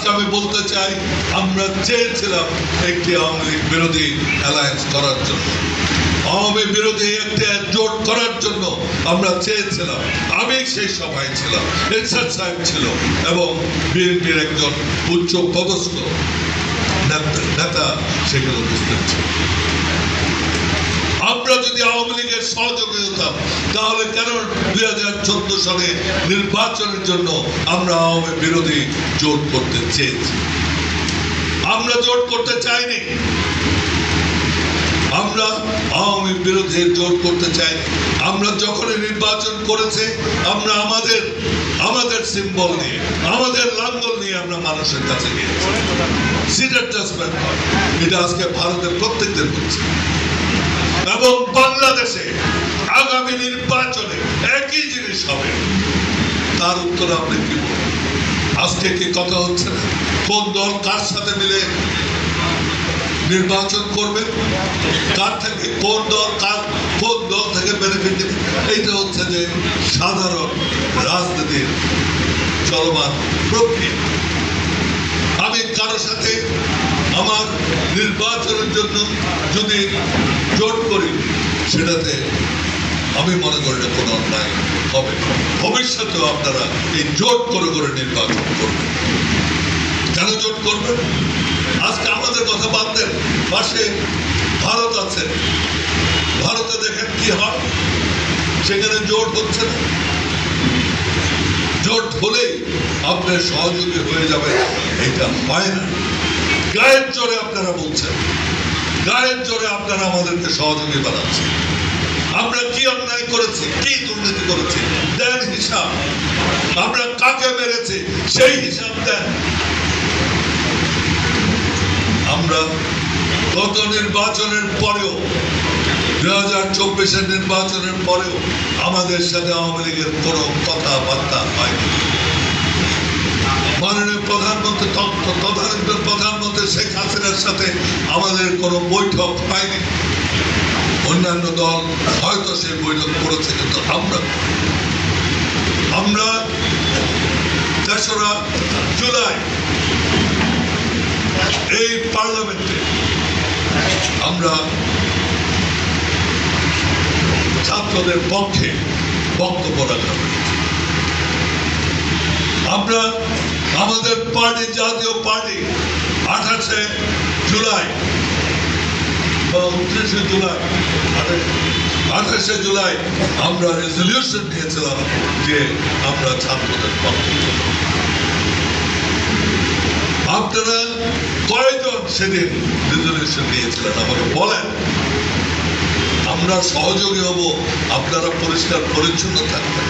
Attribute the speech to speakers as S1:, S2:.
S1: আজকে আমি বলতে চাই, আমরা চেয়েছিলাম একটি আওয়ামী লীগ বিরোধী অ্যালায়েন্স করার জন্য। আওয়ামী বিরোধী একটা জোট করার জন্য আমরা চেয়েছিলাম। আমি সেই সভায় ছিলাম, এরশাদ সাহেব ছিল এবং বিএনপির একজন উচ্চ পদস্থ নেতা- উপস্থিত ছিল। আমরা যদি আওয়ামী লীগের সহযোগী হতাম, তাহলে কেন দুই হাজার চোদ্দ সালে নির্বাচনের জন্য আমরা আওয়ামী বিরোধী জোট করতে চেয়েছি? আমরা জোট করতে চাইনি। আমরা আওয়ামী বিরোধী জোট করতে চাই আমরা যখনই নির্বাচন করেছে, আমরা আমাদের আমাদের সিম্বল নিয়ে, আমাদের লাঙ্গল নিয়ে আমরা মানুষের কাছে গিয়েছি। সিটার এটা আজকে ভারতের প্রত্যেকদের হচ্ছে এবং বাংলাদেশে আগামী নির্বাচনে একই জিনিস হবে। তার উত্তর আপনি কি বলবেন? আজকে কি কথা হচ্ছে না? কোন দল কার সাথে মিলে নির্বাচন করবে? কার থেকে, কোন দল কার, কোন দল থেকে বেনিফিট দেবে? এইটা হচ্ছে যে সাধারণ রাজনীতির চলমান প্রক্রিয়া। আমি কারও সাথে নির্বাচনের জন্য যদি জোট করি, সেটাতে আমি মনে করি না কোনো অন্যায় হবে। ভবিষ্যতেও আপনারা এই জোট করে করে নির্বাচন করবেন। কেন জোট করবেন? আজকে আমাদের কথা বাদ দেন। পাশে ভারত আছে। ভারতে দেখেন কি হয়? সেখানে জোট হচ্ছে না। জোট হলেই আপনার সহযোগী হয়ে যাবে। এটা হয় না। গায়ের জোরে আপনারা বলছেন, গায়ের জোরে আপনারা আমাদেরকে সহযোগী বানাচ্ছেন। আমরা কি অন্যায় করেছি, কি দুর্নীতি করেছি, দেন হিসাব। আমরা কাকে মেরেছি, সেই হিসাব দেন। আমরা গত নির্বাচনের পরেও, দুই হাজার চব্বিশের নির্বাচনের পরেও আমাদের সাথে আওয়ামী লীগের কোনো কথাবার্তা শেখ হাসিনার সাথে আমাদের কোনো বৈঠক হয়নি। অন্যান্য দল হয়তো সেই বৈঠক করেছে, কিন্তু আমরা আমরা তেসরা জুলাই এই পার্লামেন্টে আমরা ছাত্রদের পক্ষে বক্তব্য রাখা আমরা আমাদের পার্টি, জাতীয় পার্টি আঠাশে জুলাই বা উনত্রিশে জুলাই। আঠাশে জুলাই আমরা রেজলিউশন নিয়েছিলাম যে আমরা ছাত্রদের পক্ষে আপনারা কয়জন সেদিন রেজলিউশন নিয়েছিলেন আমাকে বলেন। আমরা সহযোগী হব, আপনারা পরিষ্কার পরিচ্ছন্ন থাকবেন।